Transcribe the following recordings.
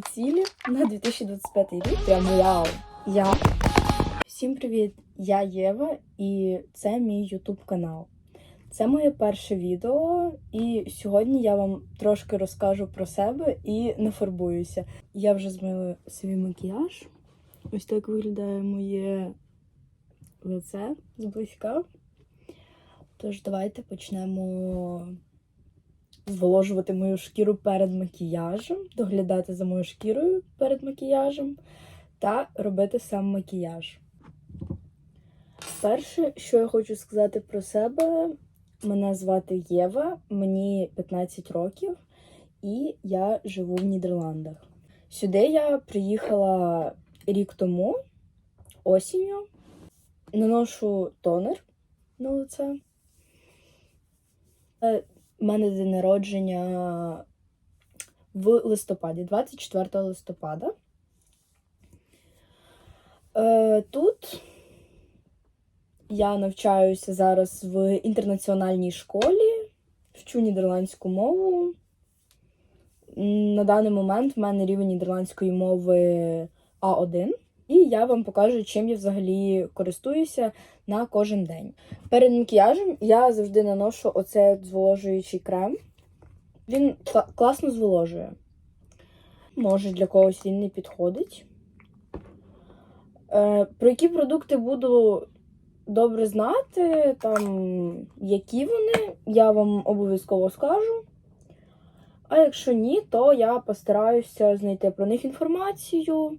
цілі на 2025 рік. Прям вау! Я всім привіт! Я Єва, і це мій Ютуб канал. Це моє перше відео, і сьогодні я вам трошки розкажу про себе і не фарбуюся. Я вже змила свій макіяж. Ось так виглядає моє лице зблизька. Тож, давайте почнемо зволожувати мою шкіру перед макіяжем, доглядати за моєю шкірою перед макіяжем та робити сам макіяж. Перше, що я хочу сказати про себе, мене звати Єва, мені 15 років, і я живу в Нідерландах. Сюди я приїхала рік тому, осінню, наношу тонер на лице. У мене день народження в листопаді, 24 листопада. Е, Тут я навчаюся зараз в інтернаціональній школі, вчу нідерландську мову. На даний момент в мене рівень нідерландської мови А1. І я вам покажу, чим я взагалі користуюся на кожен день. Перед макіяжем я завжди наношу оцей зволожуючий крем. Він кла- класно зволожує. Може, для когось він не підходить. Е, про які продукти буду добре знати, там, які вони, я вам обов'язково скажу. А якщо ні, то я постараюся знайти про них інформацію,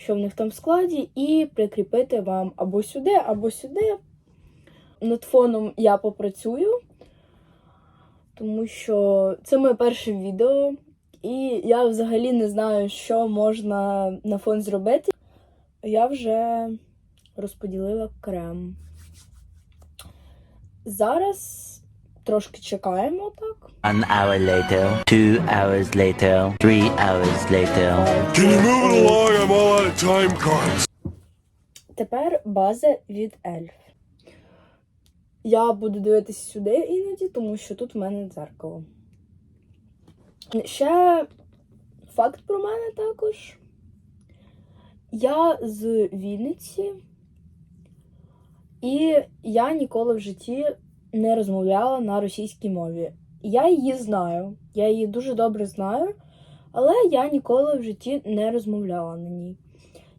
що в них там в складі, і прикріпити вам або сюди, або сюди. Над фоном я попрацюю, тому що це моє перше відео, і я взагалі не знаю, що можна на фон зробити. Я вже розподілила крем. Зараз трошки чекаємо так. One hour later, two hours later, three hours later. Can you move it along? I'm all out of time cards. Тепер база від Ельф. Я буду дивитися сюди іноді, тому що тут в мене дзеркало. Ще факт про мене також. Я з Вінниці, і я ніколи в житті не розмовляла на російській мові. Я її знаю, я її дуже добре знаю, але я ніколи в житті не розмовляла на ній.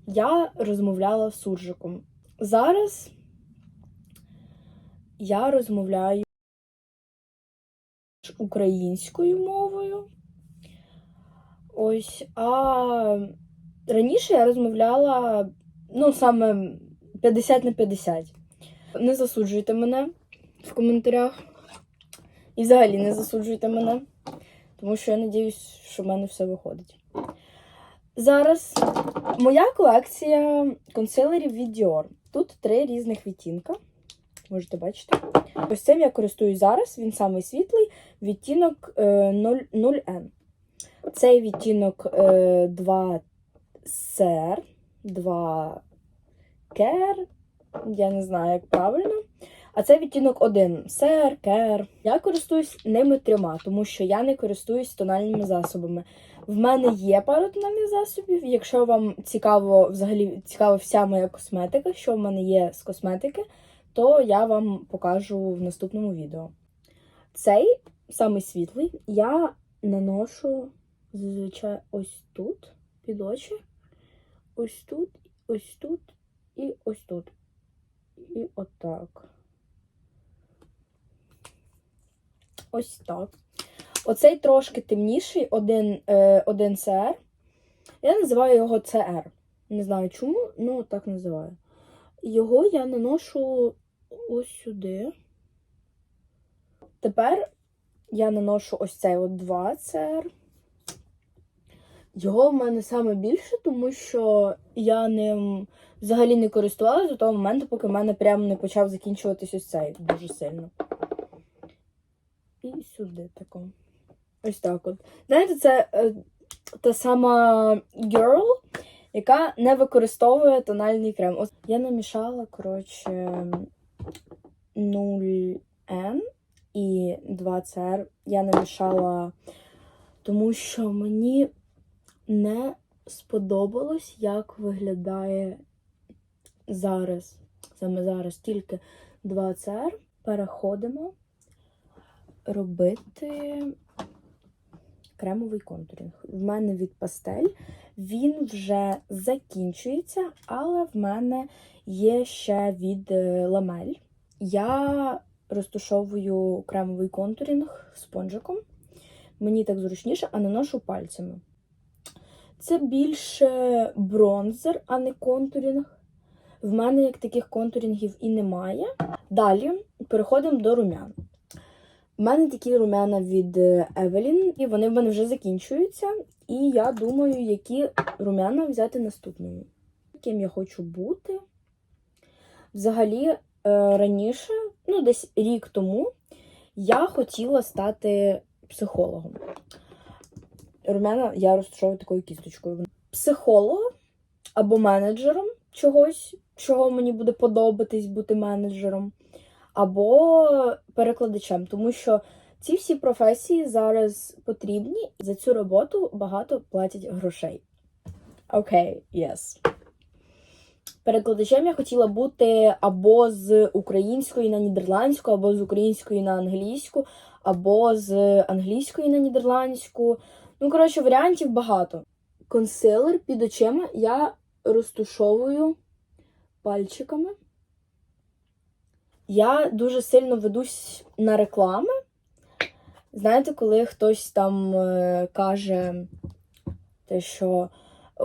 Я розмовляла з суржиком. Зараз я розмовляю українською мовою. Ось, а раніше я розмовляла, ну, саме 50 на 50. Не засуджуйте мене в коментарях. І взагалі не засуджуйте мене, тому що я надіюсь, що в мене все виходить. Зараз моя колекція консилерів від Dior. Тут три різних відтінка. Можете бачити. Ось цим я користуюсь зараз. Він самий світлий. Відтінок е, 0, 0N. Цей відтінок е, 2 SR, 2 Care. Я не знаю, як правильно. А це відтінок 1 Сер, Кер. Я користуюсь ними трьома, тому що я не користуюсь тональними засобами. В мене є пара тональних засобів. Якщо вам цікаво, взагалі цікава вся моя косметика, що в мене є з косметики, то я вам покажу в наступному відео. Цей самий світлий я наношу зазвичай ось тут, під очі, ось тут, ось тут і ось тут. І отак. Ось так. Оцей трошки темніший, один, е, один CR. Я називаю його CR. Не знаю чому, ну так називаю. Його я наношу ось сюди. Тепер я наношу ось цей от 2 CR. Його в мене саме більше, тому що я ним взагалі не користувалася до того моменту, поки в мене прямо не почав закінчуватись ось цей дуже сильно. І сюди тако. Ось так от. Знаєте, це е, та сама girl, яка не використовує тональний крем. Ось я намішала, коротше, 0N і 2CR. Я намішала, тому що мені не сподобалось, як виглядає зараз. Саме зараз тільки 2 ЦР. Переходимо робити кремовий контурінг. В мене від пастель. Він вже закінчується, але в мене є ще від е, ламель. Я розташовую кремовий контурінг спонжиком. Мені так зручніше, а наношу пальцями. Це більше бронзер, а не контурінг. В мене як таких контурінгів і немає. Далі переходимо до румян. У мене такі румяна від е, Evelyn, і вони в мене вже закінчуються. І я думаю, які румяна взяти наступними. Ким я хочу бути. Взагалі, е, раніше, ну, десь рік тому, я хотіла стати психологом. Румяна я розташовую такою кісточкою. Психологом або менеджером чогось, чого мені буде подобатись бути менеджером, або перекладачем, тому що ці всі професії зараз потрібні, за цю роботу багато платять грошей. Окей, okay, yes. Перекладачем я хотіла бути або з української на нідерландську, або з української на англійську, або з англійської на нідерландську. Ну, коротше, варіантів багато. Консилер під очима я розтушовую пальчиками. Я дуже сильно ведусь на реклами. Знаєте, коли хтось там е, каже, те, що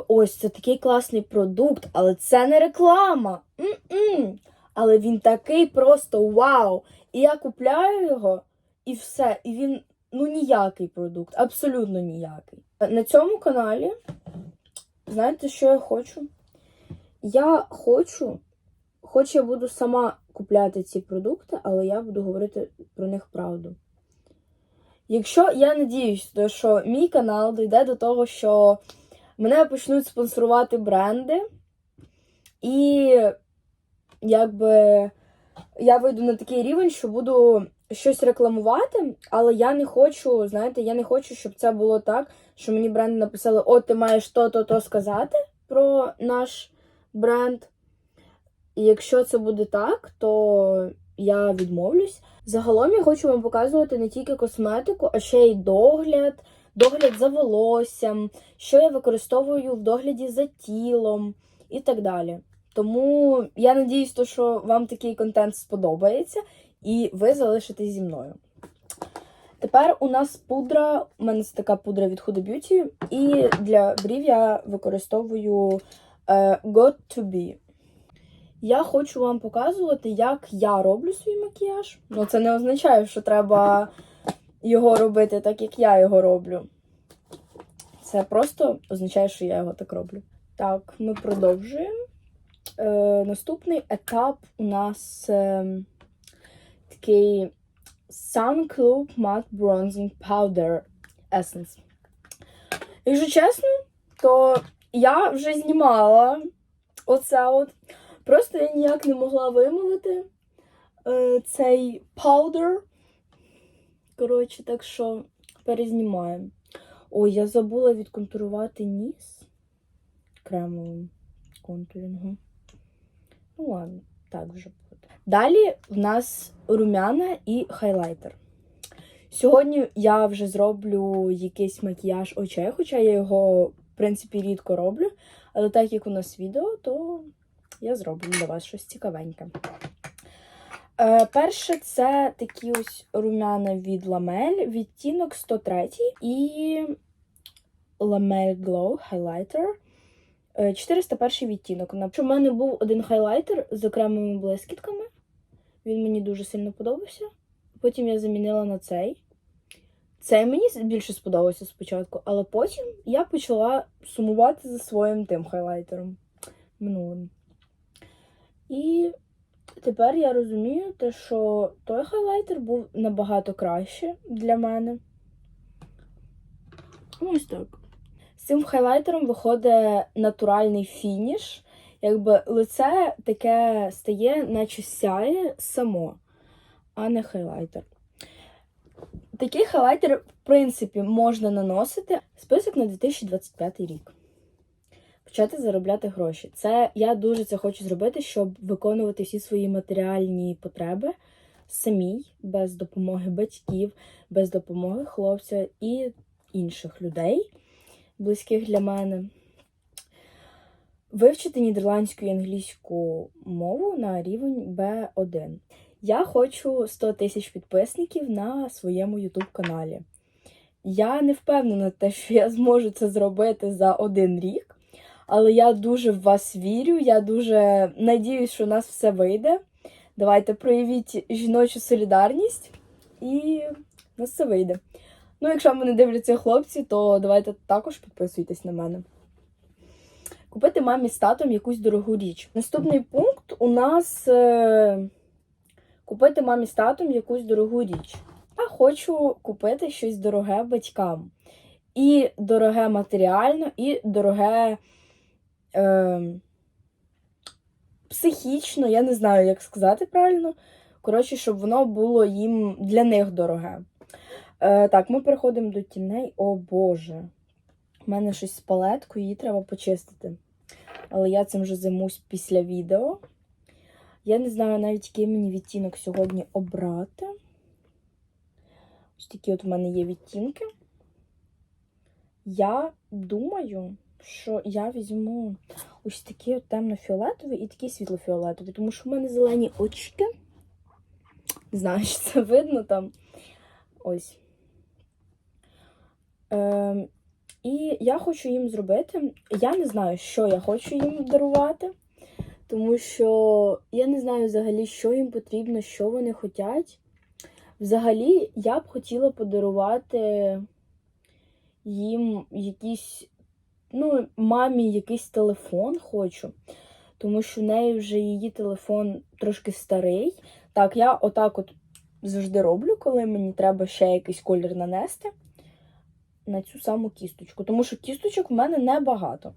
ось це такий класний продукт, але це не реклама. М-м. Але він такий просто вау! І я купляю його, і все. І він ну ніякий продукт, абсолютно ніякий. На цьому каналі, знаєте, що я хочу? Я хочу, хоч я буду сама купляти ці продукти, але я буду говорити про них правду. Якщо я надіюсь, що мій канал дійде до того, що мене почнуть спонсорувати бренди, і якби я вийду на такий рівень, що буду щось рекламувати, але я не хочу, знаєте, я не хочу, щоб це було так, що мені бренди написали: О, ти маєш то-то-то сказати про наш бренд. І якщо це буде так, то я відмовлюсь. Загалом я хочу вам показувати не тільки косметику, а ще й догляд, догляд за волоссям, що я використовую в догляді за тілом і так далі. Тому я надіюсь, що вам такий контент сподобається, і ви залишитесь зі мною. Тепер у нас пудра, у мене це така пудра від Huda Beauty, і для брів я використовую е, Got to Be. Я хочу вам показувати, як я роблю свій макіяж. Ну, це не означає, що треба його робити так, як я його роблю. Це просто означає, що я його так роблю. Так, ми продовжуємо. Е, наступний етап у нас е, такий Sun Club Matte Bronzing Powder Essence. Якщо чесно, то я вже знімала оце от. Просто я ніяк не могла вимовити е, цей паудер. Коротше, так що перезнімаємо. Ой, я забула відконтурувати ніс кремовим контурінгом. Ну ладно, так вже буде. Далі в нас румяна і хайлайтер. Сьогодні я вже зроблю якийсь макіяж очей, хоча я його, в принципі, рідко роблю. Але так як у нас відео, то я зроблю для вас щось цікавеньке. Е, перше, це такі ось румяна від Ламель, відтінок 103 і Ламель Glow Highlighter. Е, 401 відтінок. У мене був один хайлайтер з окремими блискітками. Він мені дуже сильно подобався. Потім я замінила на цей. Цей мені більше сподобався спочатку, але потім я почала сумувати за своїм тим хайлайтером минулим. І тепер я розумію, те, що той хайлайтер був набагато краще для мене. Ось так. З цим хайлайтером виходить натуральний фініш. Якби лице таке стає, наче сяє само, а не хайлайтер. такий хайлайтер, в принципі, можна наносити. Список на 2025 рік. Почати заробляти гроші. Це я дуже це хочу зробити, щоб виконувати всі свої матеріальні потреби самій, без допомоги батьків, без допомоги хлопця і інших людей, близьких для мене. Вивчити нідерландську і англійську мову на рівень B1. Я хочу 100 тисяч підписників на своєму YouTube каналі. Я не впевнена, те, що я зможу це зробити за один рік, але я дуже в вас вірю. Я дуже надіюсь, що у нас все вийде. Давайте проявіть жіночу солідарність, і у нас все вийде. Ну, якщо мене дивляться хлопці, то давайте також підписуйтесь на мене. Купити мамі з татом якусь дорогу річ. Наступний пункт у нас е, купити мамі з татом якусь дорогу річ. Я хочу купити щось дороге батькам. І дороге матеріально, і дороге е, психічно, я не знаю, як сказати правильно. Коротше, щоб воно було їм для них дороге. Е, так, ми переходимо до тіней. О Боже. У мене щось з палеткою, її треба почистити. Але я цим вже займусь після відео. Я не знаю навіть, який мені відтінок сьогодні обрати. Ось такі от в мене є відтінки. Я думаю, що я візьму ось такі темно-фіолетові і такі світло-фіолетові, тому що в мене зелені очки. Не знаю, чи це видно там. Ось. Ем, і я хочу їм зробити. Я не знаю, що я хочу їм дарувати, тому що я не знаю взагалі, що їм потрібно, що вони хочуть. Взагалі, я б хотіла подарувати їм якийсь, ну, мамі якийсь телефон хочу, тому що в неї вже її телефон трошки старий. Так, я отак от завжди роблю, коли мені треба ще якийсь колір нанести на цю саму кісточку, тому що кісточок в мене небагато.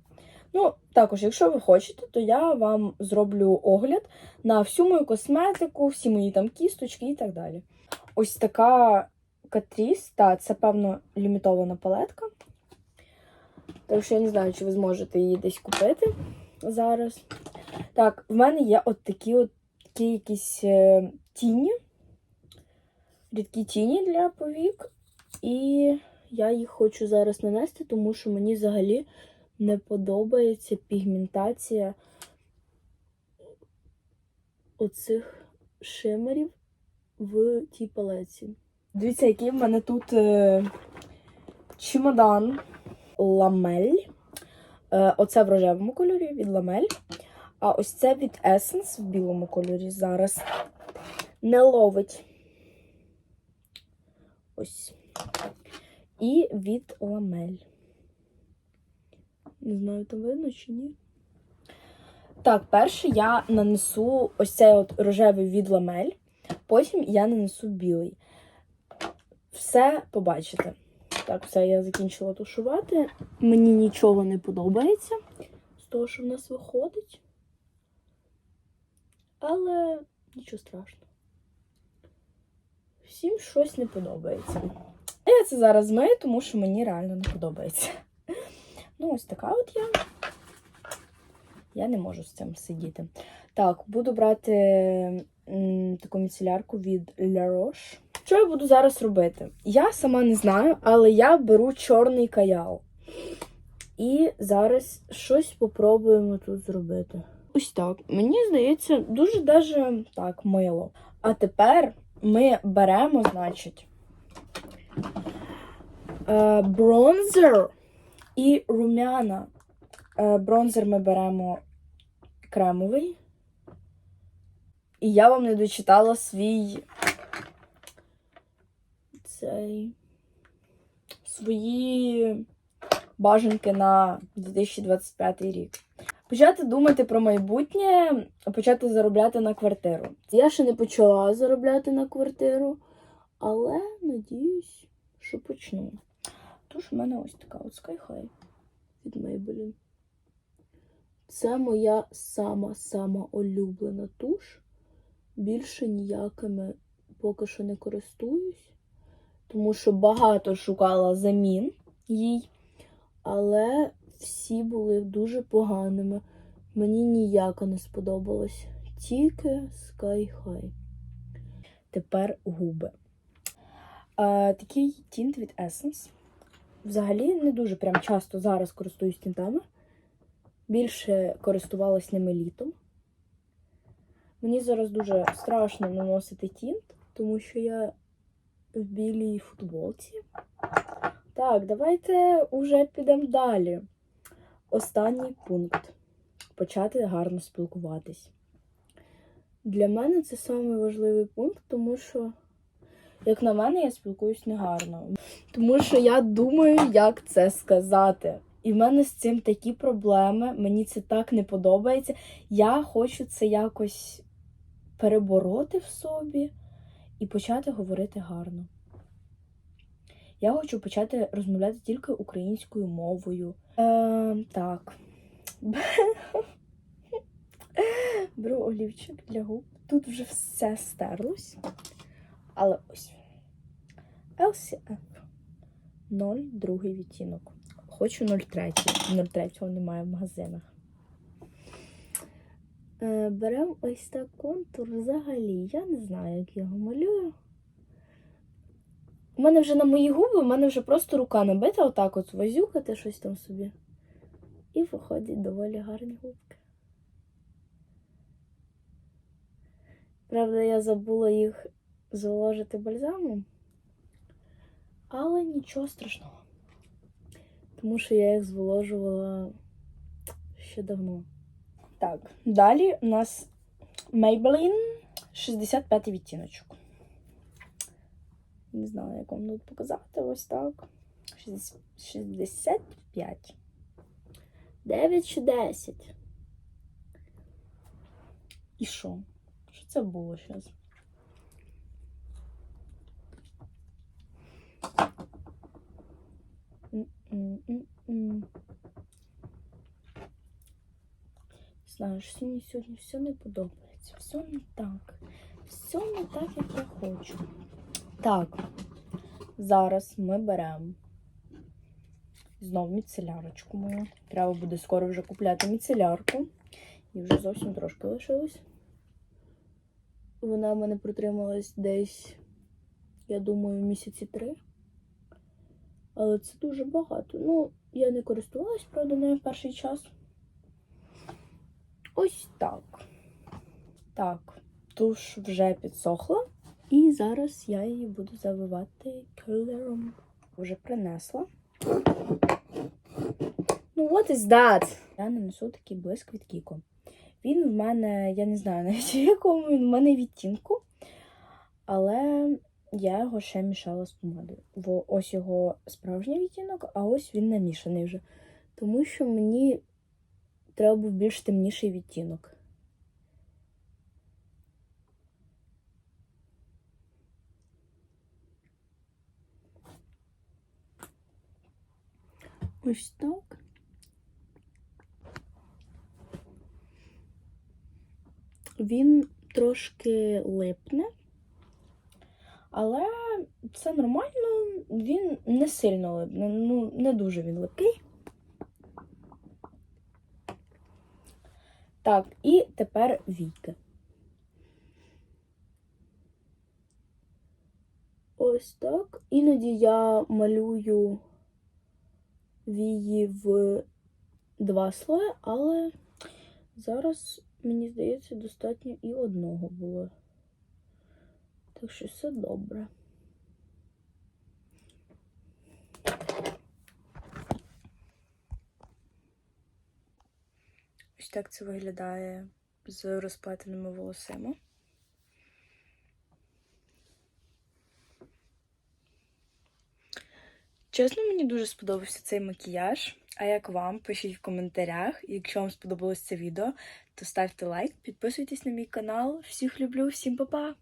Ну, також, якщо ви хочете, то я вам зроблю огляд на всю мою косметику, всі мої там кісточки і так далі. Ось така Катріс, та це, певно, лімітована палетка. Так що я не знаю, чи ви зможете її десь купити зараз. Так, в мене є от такі от такі якісь е, тіні, рідкі тіні для повік. І я їх хочу зараз нанести, тому що мені взагалі не подобається пігментація оцих шимерів в тій палеці. Дивіться, який в мене тут е, чемодан ламель. Е, оце в рожевому кольорі від ламель. А ось це від Essence в білому кольорі зараз не ловить. Ось. І від ламель. Не знаю, там видно чи ні. Так, перше я нанесу ось цей от рожевий від ламель, потім я нанесу білий. Все побачите. Так, все, я закінчила тушувати. Мені нічого не подобається з того, що в нас виходить. Але нічого страшного. Всім щось не подобається. Я це зараз змию, тому що мені реально не подобається. Ну, ось така от я. Я не можу з цим сидіти. Так, буду брати м, таку міцелярку від La Roche. Що я буду зараз робити? Я сама не знаю, але я беру чорний каял. І зараз щось попробуємо тут зробити. Ось так. Мені здається, дуже даже так мило. А тепер ми беремо, значить, е, бронзер і румяна. Е, бронзер ми беремо кремовий. І я вам не дочитала свій цей свої бажанки на 2025 рік. Почати думати про майбутнє, почати заробляти на квартиру. Я ще не почала заробляти на квартиру, але надіюсь, що почну. Тож в мене ось така от Sky від Maybelline. Це моя сама-сама улюблена туш. Більше ніякими поки що не користуюсь. Тому що багато шукала замін їй, але всі були дуже поганими. Мені ніяка не сподобалась. Тільки Sky High. Тепер губи. А, такий тінт від Essence. Взагалі не дуже прям часто зараз користуюсь тінтами. Більше користувалась ними літом. Мені зараз дуже страшно наносити тінт, тому що я в білій футболці. Так, давайте уже підемо далі. Останній пункт почати гарно спілкуватись. Для мене це самий важливий пункт, тому що, як на мене, я спілкуюсь негарно. Тому що я думаю, як це сказати. І в мене з цим такі проблеми, мені це так не подобається. Я хочу це якось перебороти в собі і почати говорити гарно. Я хочу почати розмовляти тільки українською мовою. Е, так. Беру олівчик для губ. Тут вже все стерлось. Але ось. LCF 02 відтінок. Хочу 03. 03 немає в магазинах. Е, Беремо ось так контур. Взагалі, я не знаю, як я його малюю. У мене вже на мої губи, у мене вже просто рука набита, отак от возюкати щось там собі. І виходять доволі гарні губки. Правда, я забула їх заложити бальзамом. Але нічого страшного. Тому що я їх зволожувала ще давно. Так, далі у нас Maybelline 65 відтіночок. Не знаю, як вам тут показати. Ось так. 60 65. 9 чи 10. І що? Що це було зараз? М-м-м-м. Знаю, що мені сьогодні все не подобається. Все не так. Все не так, як я хочу. Так, зараз ми беремо знову міцелярочку мою. Треба буде скоро вже купляти міцелярку. І вже зовсім трошки лишилось. Вона в мене протрималась десь, я думаю, місяці три. Але це дуже багато. Ну, я не користувалась, правда, нею перший час. Ось так. Так, туш вже підсохла. І зараз я її буду завивати кольором. Вже принесла. Ну, what is that? Я нанесу такий блиск від Кіко. Він в мене, я не знаю навіть в якому він в мене відтінку. Але я його ще мішала з помадою. Бо ось його справжній відтінок, а ось він намішаний вже. Тому що мені треба був більш темніший відтінок. Ось так. Він трошки липне, але це нормально, він не сильно липне, ну, не дуже він липкий. Так, і тепер війки. Ось так. Іноді я малюю вії в два слої, але зараз, мені здається, достатньо і одного було. Так що все добре. Ось так це виглядає з розплетеними волосима. Чесно, мені дуже сподобався цей макіяж. А як вам? Пишіть в коментарях. Якщо вам сподобалось це відео, то ставте лайк, підписуйтесь на мій канал. Всіх люблю, всім па-па!